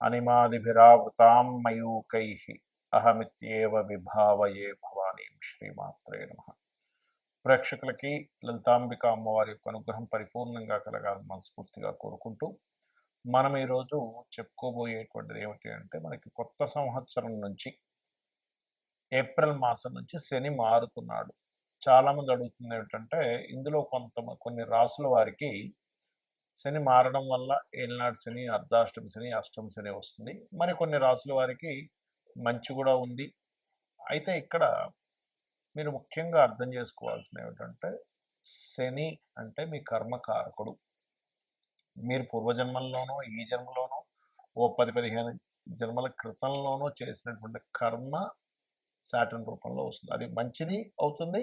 అనిమాదిభిరావృతాం మయూకై అహమిత్యేవ విభావయే భవానీం శ్రీమాత్రే నమ. ప్రేక్షకులకి లలితాంబిక అమ్మవారి యొక్క అనుగ్రహం పరిపూర్ణంగా కలగాలని మనస్ఫూర్తిగా కోరుకుంటూ మనం ఈరోజు చెప్పుకోబోయేటువంటిది ఏమిటి అంటే మనకి కొత్త సంవత్సరం నుంచి ఏప్రిల్ మాసం నుంచి శని మారుతున్నాడు. చాలామంది అడుగుతుంది ఏమిటంటే ఇందులో కొంత కొన్ని రాసుల వారికి శని మారడం వల్ల ఏలినాడు శని అర్ధాష్టమి శని అష్టమి శని వస్తుంది. మరి కొన్ని రాసుల వారికి మంచి కూడా ఉంది. అయితే ఇక్కడ మీరు ముఖ్యంగా అర్థం చేసుకోవాల్సిన ఏమిటంటే శని అంటే మీ కర్మకారకుడు. మీరు పూర్వజన్మల్లోనో ఈ జన్మలోనో ఓ పది పదిహేను జన్మల క్రితంలోనో చేసినటువంటి కర్మ శాటన్ రూపంలో వస్తుంది. అది మంచిది అవుతుంది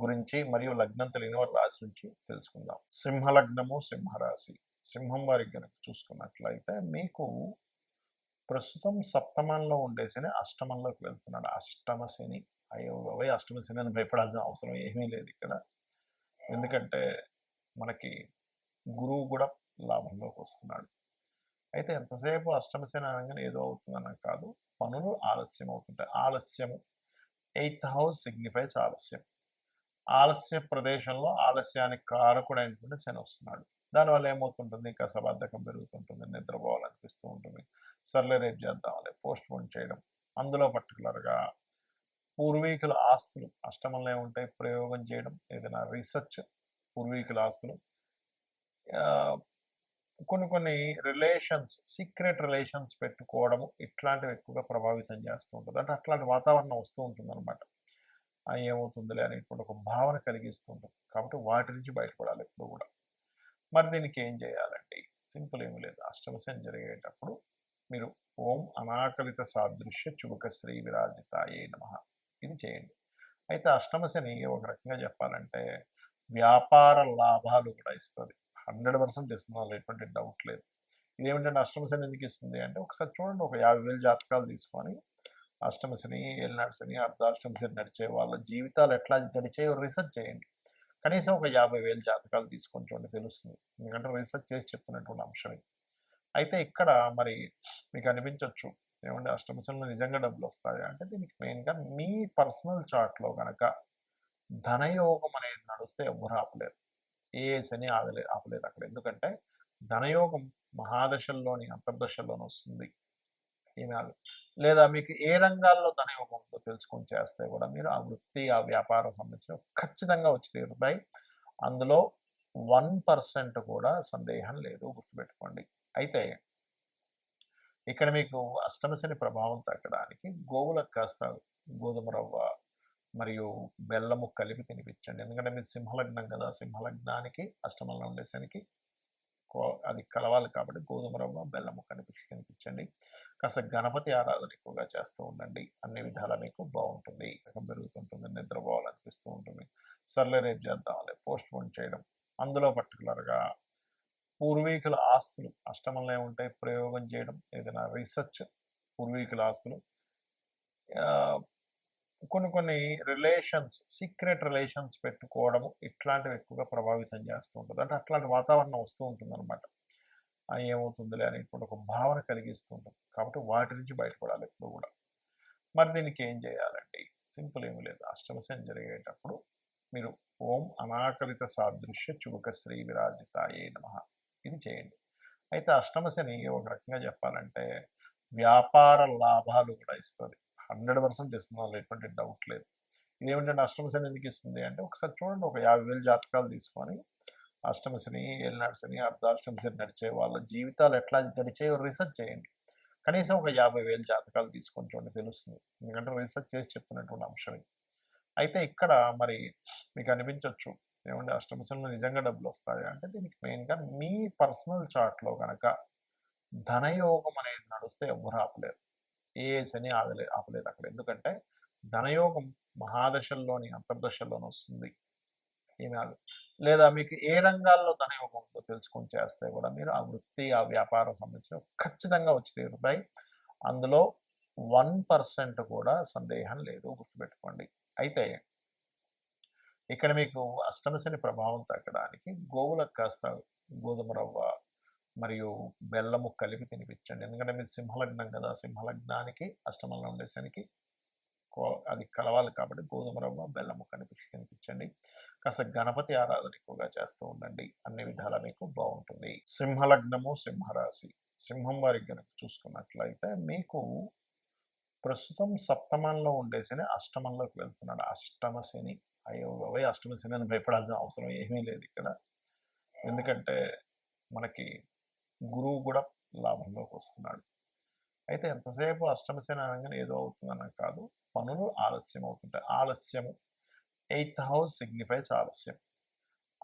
గురించి మరియు లగ్నం తెలియని వారి రాశి నుంచి తెలుసుకుందాం. సింహ లగ్నము సింహరాశి. సింహం వారికి కనుక చూసుకున్నట్లయితే మీకు ప్రస్తుతం సప్తమంలో ఉండే శని అష్టమంలోకి వెళ్తున్నాడు. అష్టమ శని. అయ్యో బాబాయ్! అష్టమ శని అని భయపడాల్సిన అవసరం ఏమీ లేదు ఇక్కడ. ఎందుకంటే మనకి గురువు కూడా లాభంలోకి వస్తున్నాడు. అయితే ఎంతసేపు అష్టమ శని అనగానే ఏదో అవుతుందన్న కాదు. పనులు ఆలస్యం అవుతుంటాయి ఆలస్యము. ఎయిత్ హౌస్ సిగ్నిఫైస్ ఆలస్యం. ఆలస్య ప్రదేశంలో ఆలస్యానికి కారకుడైనటువంటి శని వస్తున్నాడు. దానివల్ల ఏమవుతుంటుంది? ఇంకా సబద్ధకం పెరుగుతుంటుంది నిద్రపోవాలనిపిస్తూ ఉంటుంది. సర్లే రేపు చేద్దాంలే పోస్ట్ పోన్ చేయడం. అందులో పర్టికులర్గా పూర్వీకుల ఆస్తులు అష్టమంలో ఏముంటాయి? ప్రయోగం చేయడం ఏదైనా రీసెర్చ్ పూర్వీకుల ఆస్తులు. కొన్ని కొన్ని రిలేషన్స్ సీక్రెట్ రిలేషన్స్ పెట్టుకోవడము ఇట్లాంటివి ఎక్కువగా ప్రభావితం చేస్తూ ఉంటుంది. అంటే అట్లాంటి వాతావరణం వస్తూ ఉంటుంది అనమాట ఏమవుతుందిలే అనేటువంటి ఒక భావన కలిగిస్తుంటుంది కాబట్టి వాటి నుంచి బయటపడాలి ఎప్పుడు కూడా. మరి దీనికి ఏం చేయాలండి సింపుల్ ఏమి లేదు. అష్టమశని జరిగేటప్పుడు మీరు ఓం అనాకలిత సాదృశ్య చుబుక శ్రీ విరాజితాయే నమ. ఇది చేయండి. అయితే అష్టమశని ఒక రకంగా చెప్పాలంటే వ్యాపార లాభాలు కూడా ఇస్తుంది. హండ్రెడ్ పర్సెంట్ ఇస్తుంది ఎటువంటి డౌట్ లేదు. ఇదేమిటంటే అష్టమశని ఎందుకు ఇస్తుంది అంటే ఒకసారి చూడండి ఒక యాభై వేలు జాతకాలు తీసుకొని అష్టమ శని ఏళ్ళనాడు శని అర్ధాష్టమ శని నడిచే వాళ్ళ జీవితాలు ఎట్లా గడిచాయో రీసెర్చ్ చేయండి. కనీసం ఒక యాభై వేల జాతకాలు తీసుకొని చూడండి తెలుస్తుంది. ఎందుకంటే రీసెర్చ్ చేసి చెప్తున్నటువంటి అంశం అయితే ఇక్కడ మరి మీకు అనిపించవచ్చు ఏమంటే అష్టమశంలో నిజంగా డబ్బులు వస్తాయి? అంటే దీనికి మెయిన్గా మీ పర్సనల్ చార్ట్లో కనుక ధనయోగం అనేది నడిస్తే ఎవరు ఆపలేరు. ఏ శని ఆగలే ఆపలేదు అక్కడ. ఎందుకంటే ధనయోగం మహాదశల్లోని అంతర్దశల్లోని వస్తుంది. ఈనాడు లేదా మీకు ఏ రంగాల్లో ధనయోగం ఉందో తెలుసుకొని చేస్తే కూడా మీరు ఆ వృత్తి ఆ వ్యాపార సంబంధించిన ఖచ్చితంగా వచ్చి తీరుతాయి. అందులో వన్ పర్సెంట్ కూడా సందేహం లేదు గుర్తుపెట్టుకోండి. అయితే ఇక్కడ మీకు అష్టమశని ప్రభావం తగ్గడానికి గోవులకు కాస్త గోధుమ రవ్వ మరియు బెల్లము కలిపి తినిపించండి. ఎందుకంటే మీరు సింహలగ్నం కదా సింహలగ్నానికి అష్టమంలో ఉండే శనికి అది కలవాలి కాబట్టి గోధుమ రవ్వ బెల్లము కనిపించి కనిపించండి కాస్త గణపతి ఆరాధన ఎక్కువగా చేస్తూ ఉండండి. అన్ని విధాలా మీకు బాగుంటుంది. పెరుగుతుంటుంది నిద్రపోవాలనిపిస్తూ ఉంటుంది. సర్లే రేపు చేద్దామని పోస్ట్ పోన్ చేయడం. అందులో పర్టికులర్గా పూర్వీకుల ఆస్తులు అష్టమంలో ఏముంటాయి? ప్రయోగం చేయడం ఏదైనా రీసెర్చ్ పూర్వీకుల ఆస్తులు కొన్ని కొన్ని రిలేషన్స్ సీక్రెట్ రిలేషన్స్ పెట్టుకోవడము ఇట్లాంటివి ఎక్కువగా ప్రభావితం చేస్తూ ఉంటుంది. అంటే అట్లాంటి వాతావరణం వస్తూ ఉంటుంది అనమాట ఏమవుతుందిలే అనేటువంటి ఒక భావన కలిగిస్తూ ఉంటుంది. కాబట్టి వాటి నుంచి బయటపడాలి ఎప్పుడు కూడా. మరి దీనికి ఏం చేయాలండి? సింపుల్ ఏమి లేదు. అష్టమశని జరిగేటప్పుడు మీరు ఓం అనాకలిత సాదృశ్య చుబుక శ్రీ విరాజితాయే నమ. ఇది చేయండి. అయితే అష్టమశని ఒక రకంగా చెప్పాలంటే వ్యాపార లాభాలు కూడా ఇస్తుంది. హండ్రెడ్ పర్సెంట్ ఇస్తుంది అందులో ఎటువంటి డౌట్ లేదు. ఇదేమిటంటే అష్టమ శని ఎందుకు ఇస్తుంది అంటే ఒకసారి చూడండి ఒక యాభై వేలు జాతకాలు తీసుకొని అష్టమశని శని అర్ధాష్టమశని నడిచే వాళ్ళ జీవితాలు ఎట్లా గడిచాయో రీసెర్చ్ చేయండి. కనీసం ఒక యాభై వేలు జాతకాలు తీసుకొని చూడండి తెలుస్తుంది. ఎందుకంటే రీసెర్చ్ చేసి చెప్తున్నటువంటి అంశం అయితే ఇక్కడ మరి మీకు అనిపించవచ్చు ఏమంటే అష్టమశంలో నిజంగా డబ్బులు వస్తాయి అంటే దీనికి మెయిన్గా మీ పర్సనల్ చార్ట్లో కనుక ధనయోగం అనేది నడిస్తే ఎవ్వరు ఆపలేరు. ఏ శని ఆగలే ఆపలేదు అక్కడ. ఎందుకంటే ధనయోగం మహాదశల్లోని అంతర్దశల్లోని వస్తుంది. ఏమి ఆగదు లేదా మీకు ఏ రంగాల్లో ధనయోగం ఉందో తెలుసుకొని చేస్తే కూడా మీరు ఆ వృత్తి ఆ వ్యాపారం సంబంధించిన ఖచ్చితంగా వచ్చి తీరుతాయి. అందులో వన్ పర్సెంట్ కూడా సందేహం లేదు గుర్తుపెట్టుకోండి. అయితే ఇక్కడ మీకు అష్టమశని ప్రభావం తగ్గడానికి గోవులకు కాస్త గోధుమ రవ్వ మరియు బెల్లము కలిపి తినిపించండి. ఎందుకంటే మీరు సింహలగ్నం కదా సింహలగ్నానికి అష్టమంలో ఉండే శనికి కో- అది కలవాలి కాబట్టి గోధుమ రవ్వ బెల్లము కనిపించి తినిపించండి. కాస్త గణపతి ఆరాధన ఎక్కువగా చేస్తూ ఉండండి. అన్ని విధాలా మీకు బాగుంటుంది. సింహలగ్నము సింహరాశి. సింహం వారికి కనుక చూసుకున్నట్లయితే మీకు ప్రస్తుతం సప్తమంలో ఉండే శని అష్టమంలోకి వెళ్తున్నాడు. అష్టమ శని. అయ్యో బాబాయ్! అష్టమ శని అని భయపడాల్సిన అవసరం ఏమీ లేదు ఇక్కడ. ఎందుకంటే మనకి గురువు కూడా లాభంలోకి వస్తున్నాడు. అయితే ఎంతసేపు అష్టమసేన అనగానే ఏదో అవుతుందన్న కాదు. పనులు ఆలస్యం అవుతుంటాయి. ఆలస్యము. ఎయిత్ హౌస్ సిగ్నిఫైస్ ఆలస్యం.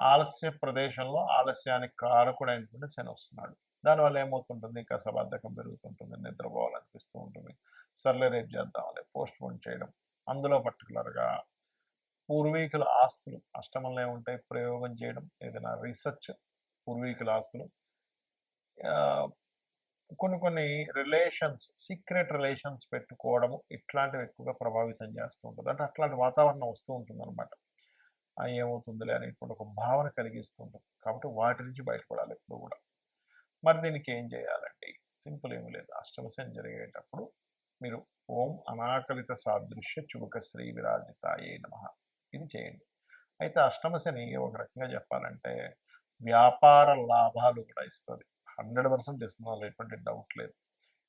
ఆలస్య ప్రదేశంలో ఆలస్యానికి కారకుడైనటువంటి శని వస్తున్నాడు. దానివల్ల ఏమవుతుంటుంది? కాస్త బద్ధకం పెరుగుతుంటుంది నిద్రపోవాలనిపిస్తూ ఉంటుంది. సర్లే రేపు చేద్దాంలే పోస్ట్ పోన్ చేయడం. అందులో పర్టికులర్గా పూర్వీకుల ఆస్తులు అష్టమంలో ఏముంటాయి ప్రయోగం చేయడం ఏదైనా రీసెర్చ్ పూర్వీకుల ఆస్తులు కొన్ని కొన్ని రిలేషన్స్ సీక్రెట్ రిలేషన్స్ పెట్టుకోవడము ఇట్లాంటివి ఎక్కువగా ప్రభావితం చేస్తూ ఉంటుంది. అంటే అట్లాంటి వాతావరణం వస్తూ ఉంటుంది అనమాట ఏమవుతుందిలే అనేటువంటి ఒక భావన కలిగిస్తూ ఉంటుంది. కాబట్టి వాటి నుంచి బయటపడాలి ఎప్పుడు కూడా. మరి దీనికి ఏం చేయాలండి? సింపుల్ ఏమి లేదు. అష్టమశని జరిగేటప్పుడు మీరు ఓం అనాకలిత సాదృశ్య చుబుక శ్రీ విరాజితాయే నమ. ఇది చేయండి. అయితే అష్టమశని ఒక రకంగా చెప్పాలంటే వ్యాపార లాభాలు కూడా ఇస్తుంది. హండ్రెడ్ పర్సెంట్ ఇస్తుంది వాళ్ళు ఎటువంటి డౌట్ లేదు.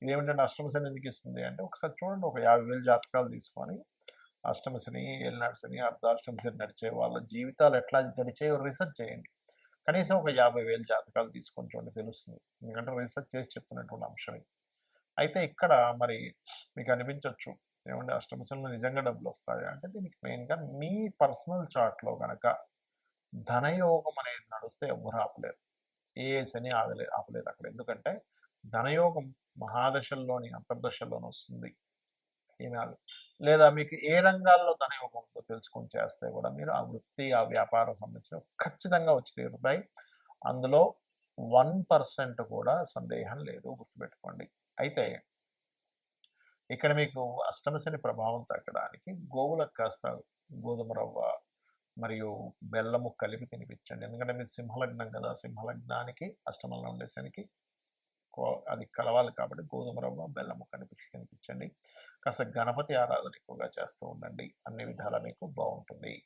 ఇదేమిటంటే అష్టమశని ఎందుకు ఇస్తుంది అంటే ఒకసారి చూడండి ఒక యాభై వేలు జాతకాలు తీసుకొని అష్టమశని ఏలినాడు శని అర్ధాష్టమ నడిచే వాళ్ళ జీవితాలు ఎట్లా గడిచాయో రీసెర్చ్ చేయండి. కనీసం ఒక యాభై వేలు జాతకాలు తీసుకొని చూడండి తెలుస్తుంది. ఎందుకంటే రీసెర్చ్ చేసి చెప్తున్నటువంటి అంశమే. అయితే ఇక్కడ మరి మీకు అనిపించవచ్చు ఏమంటే అష్టమశంలో నిజంగా డబ్బులు వస్తాయి అంటే దీనికి మెయిన్గా మీ పర్సనల్ చార్ట్లో కనుక ధనయోగం అనేది నడిస్తే ఎవ్వరు ఆపలేరు. ఏ శని ఆగలే ఆపలేదు అక్కడ. ఎందుకంటే ధనయోగం మహాదశల్లోని అంతర్దశల్లోని వస్తుంది. ఏమి లేదా మీకు ఏ రంగాల్లో ధనయోగం ఉందో తెలుసుకొని చేస్తే కూడా మీరు ఆ వృత్తి ఆ వ్యాపారం సంబంధించిన ఖచ్చితంగా వచ్చి తీరుతాయి. అందులో వన్ పర్సెంట్ కూడా సందేహం లేదు గుర్తుపెట్టుకోండి. అయితే ఇక్కడ మీకు అష్టమశని ప్రభావం తగ్గడానికి గోవులకు కాస్త గోధుమ రవ్వ మరియు బెల్లము కలిపి తినిపించండి. ఎందుకంటే మీరు సింహలగ్నం కదా సింహలగ్నానికి అష్టమంలో ఉండే శనికి కో- అది కలవాలి కాబట్టి గోధుమ రవ్వ బెల్లము కనిపించి తినిపించండి. కాస్త గణపతి ఆరాధన ఎక్కువగా చేస్తూ ఉండండి. అన్ని విధాలా మీకు బాగుంటుంది.